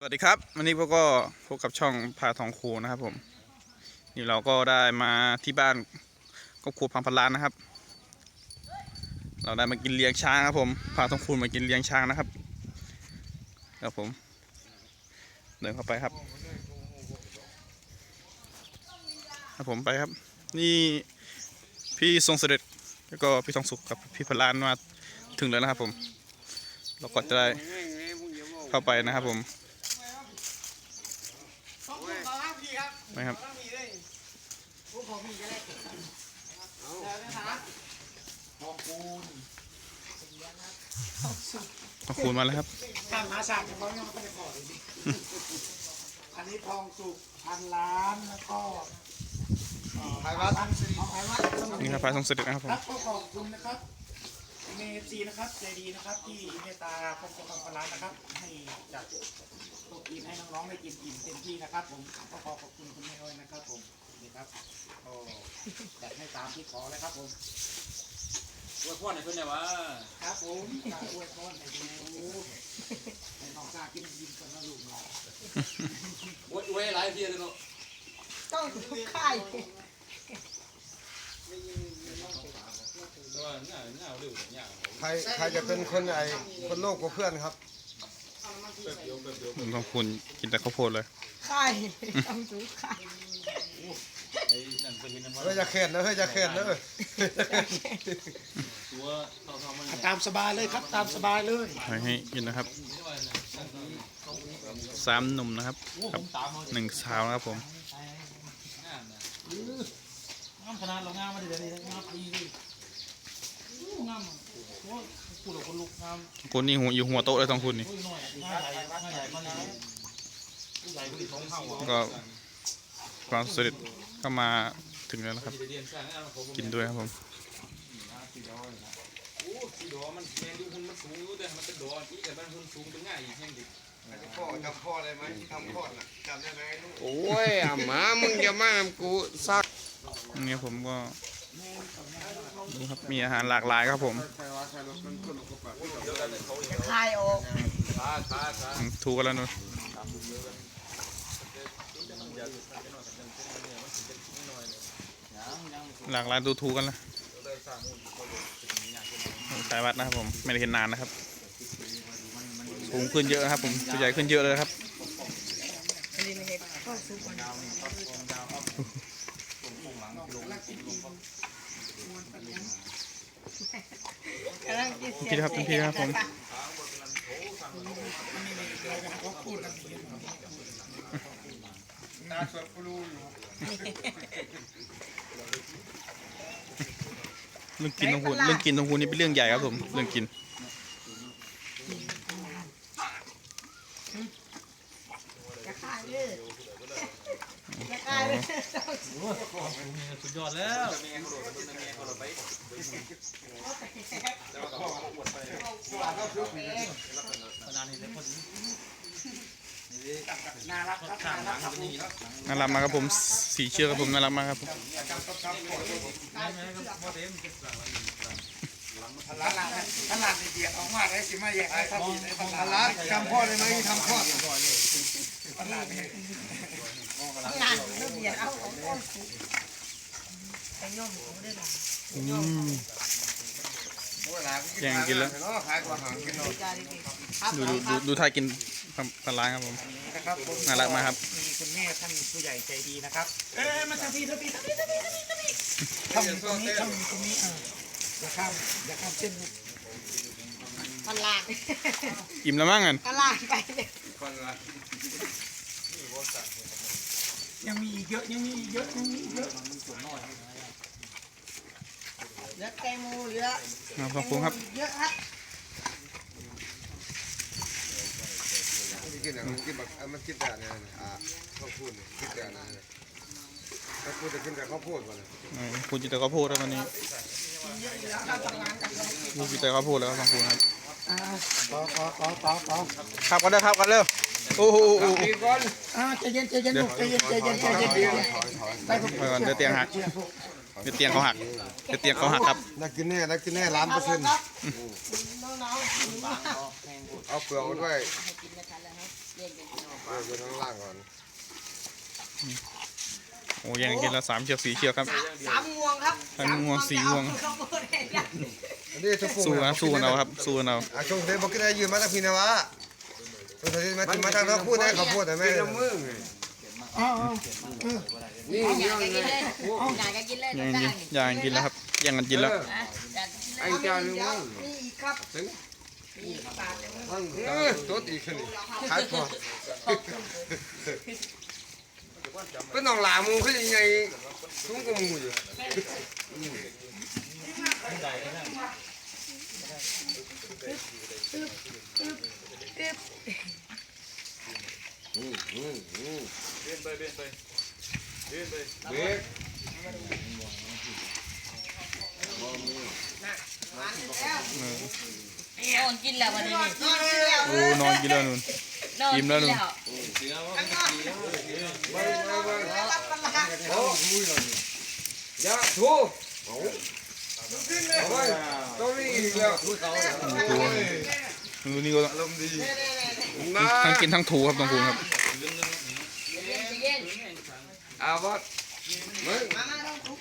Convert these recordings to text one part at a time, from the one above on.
สวัสดีครับ วันนี้พวกก็พบกับช่องพาทองคูนะครับผมนี่เราก็ได้มาที่บ้านครอบครัวพังพันล้านนะครับ เราได้มากินเลี้ยงช้างครับผมพาทองคูมากินเลี้ยงช้างนะครับครับผม เดินเข้าไปครับครับผมไปครับ นี่พี่ทรงเสด็จแล้วก็พี่ทองสุขกับพี่พันล้านมาถึงแล้วนะครับผม เราก็จะได้เข้าไปนะครับผม ไหมครับขอบคุณมาแล้วครับทางหาสั่งเขายังไม่ได้ขอเลยดิอันนี้ทองสุกพันล้านแล้วก็ไพวัดเอาไพวัดนี่ครับพระทรงเสด็จนะครับผคมรับก็ขอบคุณนะครับ เมจีนะครับใจดีนะครับ ที่เมตตาครอบครัวทองพันล้านนะครับ ให้จัดโต๊ะกินให้น้องๆได้กินอิ่มเต็มที่นะครับ ผมก็ขอขอบคุณคุณแม่อ้อยนะครับ ผมนี่ครับก็จัดให้ตามที่ขอเลยครับผมอวยพรให้เพิ่นได้ว่าครับผมกาอวยพรให้ดูให้น้องกากินยิ้มกันนะลูกเนาะอวยอวยหลายเที่ยเลยเนาะต้องทุกค่ายแต่ว่า ใครใครจะเป็นคนไอ้คนโลกกว่าเพื่อนครับผมต้องคุณกินแต่ข้าวโพดเลยค่ายต้องทุกค่ายไอ้นั่นเพิ่นเห็นนำว่าเฮ้ยจะเข็นนะเฮ้ยจะเข็นนะเอ้ยตัวเท่าๆมันตามสบายเลยครับตามสบายเลยให้ให้กินนะครับสามหนุ่มนะครับกับหนึ่งสาวนะครับผมงามขนาดเรางามมาเดี๋ยวนี้งามปีเลย งามโอ้ยพูดกับคนลุกงามคุณนี่หัวอยู่หัวโต๊ะเลยต้องคุณนี่ โอ้ยน้อยง่ายใหญ่ง่ายใหญ่มาเลยผู้ใหญ่ผู้ใหญ่ท้องเท่าแล้วก็ความเสด็จก็มาถึงแล้วนะครับเรียนสร้างงานของผมกินด้วยครับผมโอ้สีดอมันแม่นอยู่หุ่นมันสูงอยู่แต่มันเป็นดออีกแต่มันหุ่นสูงเป็นง่ายอีกแห่งดิพ่อจำพ่อได้ไหมที่ทำพ่อน่ะจำได้ไหมลูก โอ้ยอะหมามึงอย่ามากูซักอันนี้ผมก็ ดูครับมีอาหารหลากหลายครับผมค่ายออกถูกกันแล้วเนอะหลากหลายดูถูกกันล้วสายวัดนะครับผมไม่ได้เห็นนานนะครับสูงขึ้นเยอะนะครับผมตัวใหญ่ขึ้นเยอะเลยครับ อันนี้ไม่เห็นก็ทุกคนกำลังกินเสียงพี่ครับพี่ครับผมตาสวดปูรูอยู่เรื่องกินของคุณเรื่องกินของคุณนี่เป็นเรื่องใหญ่ครับผม เรื่องกินจะค่ายเลยจะค่ายเลย สุดยอดแล้วน่ารักครับน่ารักครับผมน่ารักมากครับผมสีเชือกครับผมน่ารักมากครับผมตลาดตลาดเดียดออกมาได้สิมาแยกให้ครับตลาดร้านจำพ่อได้ไหมทำพ่อตลาด งานเรื่องเดียวเอาของก้อนสุกไปย่อมเขาได้หรออืมแย่งกินแล้วเนาดีครับดูดูดูดูท่ากินปลาร้าครับผม นะครับผมน่ารักมากครับ มีคุณแม่ท่านผู้ใหญ่ใจดีนะครับ เอ๊ะมาทำทีทำทีทำทีทำทีทำทีทำอยู่ตรงนี้ทำอยู่ตรงนี้อ่าอย่าข้ามอย่าข้ามเส้นลูกตลาดอิ่มแล้วมั้งกัน ตลาดไปเลย ยังมีอีกเยอะยังมีอีกเยอะยังมีอีกเยอะเหลือแตงโมเหลือมาขอบคุณครับ เยอะครับกินอะมันกินแบบมันกินแต่เนี่ยอ่าข้าวโพดกินแต่นะข้าวโพดจะกินแต่ข้าวโพดวะเนี่ยอืมคุณจิตแต่ข้าวโพดแล้ววันนี้คุณจิตแต่ข้าวโพดแล้วขอบคุณครับต่อต่อต่อต่อต่อขับกันเร็วขับกันเร็ว โอ้โหโอ้โหอ่าใจเย็นใจเย็นลูกใจเย็นใจเย็นใจเย็นใจเย็นไปผมไปก่อนเดี๋ยวเตียงหักเดี๋ยวเตียงเขาหักเดี๋ยวเตียงเขาหักครับน่ากินแน่น่ากินแน่ล้านเปอร์เซ็นต์น้องๆเอาเปลือกมาด้วยกินกันแล้วครับเรียกกันกินออกเอออยู่ข้างล่างก่อนโอ้ยังกินละสามเชือกสี่เชือกครับสามงวงครับสามงวงสี่งวงจะเอาตัวไหนได้อันนี้จะปรุงสู้นะสู้กันเอาครับสู้กันเอาอะช่วงเทปบอกก็ได้ยืนมาจากพี่นะวะช่วงเทป มาถึงมาทางเราพูดได้เขาพูดแต่ไม่กินละมึงอ๋อนี่อยายักงกินเลยอยากกินเลยยังกินยังกินแล้วครับยังกันกินแล้วไอ้เจ้านี่มึงนี่ครับนี่ปาดเลยมันเออตัวตีขึ้นขายพอเป็นน้องหลามูขึ้นยังไงทุ่งกมูอยู่ เดินไปเดินไปเดินไปเบ๊กนนอนกินแล้ววันนี้นอนกินแล้วโอ้นอนกินแล้วนู่นอิ่มแล้วนู่นอย่าทูเอาไว้ ตัวนี้อีกแล้วดูนี่ก็อารมณ์ดีนะทั้งกินทั้งถูครับตรงคูณครับเย็นอาวัดมึงมามาต้องทุก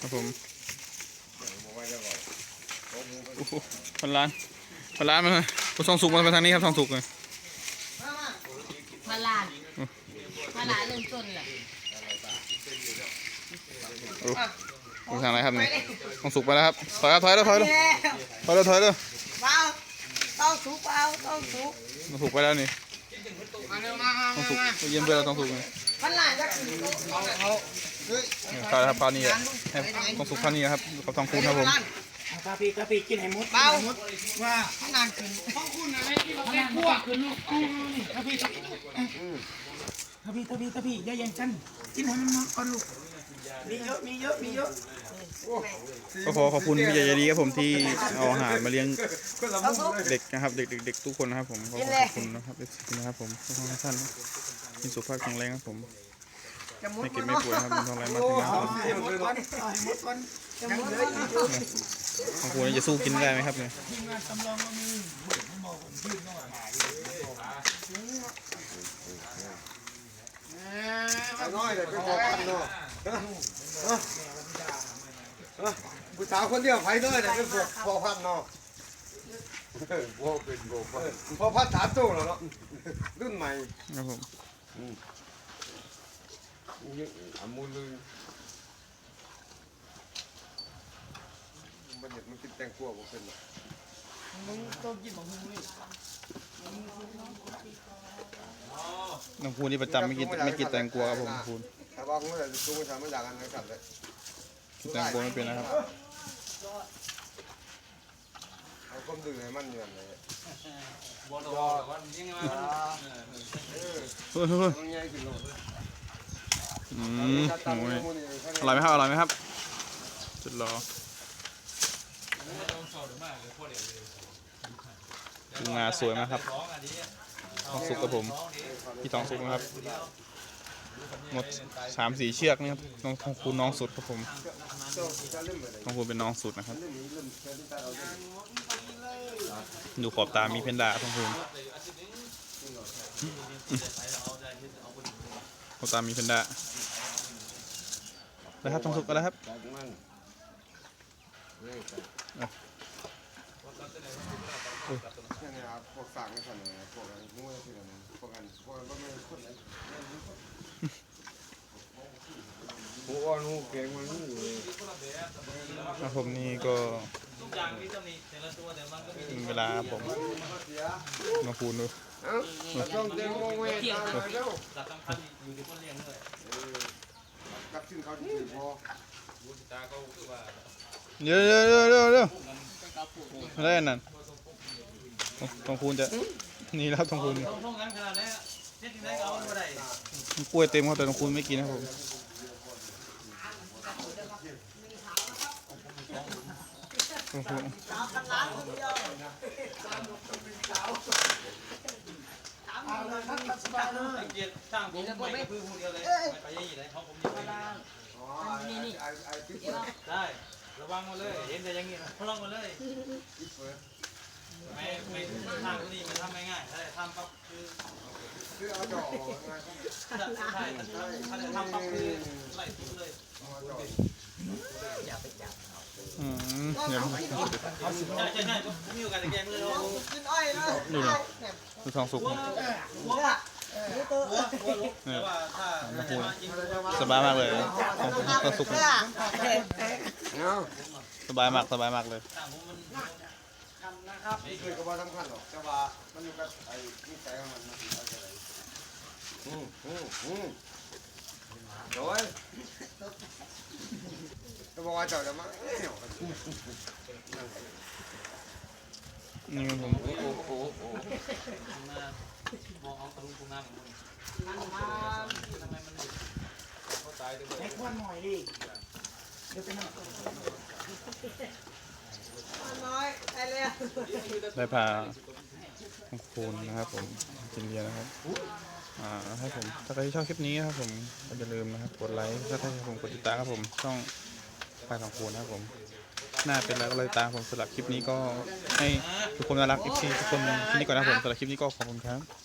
ครับผมโอ้โหพันล้านพันล้านมันผู้ทรงสุกมาไปทางนี้ครับทองสุกเลย มาลานมาลานเริ่มต้นแหละ ไป ทางไหนครับนี่ทองสุกไปแล้วครับถอยครับถอยแล้วถอยแล้วถอยแล้วถอยแล้วเปล่าต้องทุกเปล่าต้องทุกทองสุกไปแล้วนี่ทองสุกไปเยี่ยมเพื่อนเราทองสุกเลยมาลานจะกินเนี่ยคราวครับคราวนี้อะให้ทองสุกคราวนี้ครับกับทองคูณครับผมกาปีกาปีกินให้หมดเปล่าหมดว่ามาลานกินแม่พวกคือลูกกูนี่กาปีกาปีกาปีกาปีกาปีอย่าแย่งกันกินให้มันหมดก่อนลูก มีเยอะ มีเยอะ มีเยอะก็ขอขอบคุณพี่ใหญ่ใจดีครับผมที่เอาอาหารมาเลี้ยงเด็กนะครับ เด็กๆเด็กทุกคนนะครับผมขอขอบคุณนะครับขอบคุณนะครับผมทุกท่านมีสุขภาพแข็งแรงครับผมจะมุดไม่เก็บไม่ป่วยครับมีทองไรมาถึงนะครับผมให้หมดก่อนเอาให้หมดก่อนจะมุดของคุณจะสู้กินได้ไหมครับเนี่ยทีมงานสำรองก็มีน้อยเลยเป็นพอพันเนาะ ผู้สาวคนเดียวไฟน้อยเลยเป็นพอพอพันเนาะพอเป็นพอพันพอพันถามตู้แล้วเนาะรุ่นใหม่ครับผมอามูลเลยมันเด็ดมันกินแตงกวาบ่เป็นหรอกน้องคูนี่ประจำไม่กินไม่กินแตงกวาครับผมน้องคูณ ถ้าว่าคุณจะสู้กันทำไม่อยากกันนะครับเลยกินแตงกวาไม่เป็นนะครับเอาความดื้อให้มันเงินเลยบอลวันยังไงมันเฮ้ยเฮ้ยเฮ้ยต้องแย่กินโลดอืมโอ้ยอร่อยไหมครับอร่อยไหมครับสุดรอดูงาสวยมากครับทองสุกกับผมพี่ทองสุกนะครับ หมดสามสี่เชือกนี่ครับน้องทองคูณน้องสุดครับผมน้องคูณเป็นน้องสุดนะครับ ดูขอบตามีเพนดาทองคูณขอบตามีเพนดาแล้วครับทองสุกกันแล้วครับพวกสั่งนี่สั่งเนี่ยพวกอะไรพวกอะไรที่นั่นพวกกันพวกกันก็ไม่คนไหน หัวนูเก่งมันนี่ครับผมนี่ก็ถึงเวลาครับผมมาคูณดูเอ้าต้องเต็มวงเวตาเลยเร็วกับชื่อเขาที่พอเดี๋ยวเดี๋ยวเดี๋ยวเดี๋ยวเยวอะไรนั่นทองคูณจะนี่แล้วทองคูณกล้วยเต็มครับแต่ทองคูณไม่กินนะครับผม สร้างผมใหมเดียวเลยไม่ไปยี่เลยเพราผมยังไม่นี่นี่ได้ระวังมาเลยเห็นแต่อยังงี้นะระวังมาเลยไม่ไม่ทางนี้มันทำไม่ง่ายถ้าทำปั๊บคือคือเอาจ่อใช่ถ้าจะทำปั๊บคือไล่ทิ้งเลย อืมเดี๋ยวกินอ้อยแล้วดูน่อยดูทองสุกหัวหัวนี่ตัวหัวหัวลุกแต่ว่าถ้าถ้าจะมากินสบายมากเลยทองสุกเนาะสบายมากสบายมากเลยต่างผมมันทำนะครับนี่คือก็บ่สำคัญหรอกแต่ว่ามันอยู่กับไอ้นิสัยของมันมันสิเอาใจอืมอืมอืม โดยจะบอกว่าเจ้าจะมาเหี่ยวกันนี่ผมโอ้โหโอ้โหมามองเอาตะลุงตรงน้ำของมันทำไมมันให้ควันหน่อยดิเดี๋ยวเป็นน้ำน้อยไปแล้วได้พาของคูณนะครับผมกินเบียร์นะครับ อ่าให้ผมถ้าใครที่ชอบคลิปนี้ครับผมก็อย่าลืมนะครับกดไลค์ถ้าใครผมกดติดตามครับผมช่องพายสองคูณนะครับผมหน้าเป็นแล้วก็เลยตามผมสำหรับคลิปนี้ก็ให้ทุกคนน่ารักอีกทีทุกคนที่นี่ก่อนนะครับผมสำหรับคลิปนี้ก็ขอบคุณครับ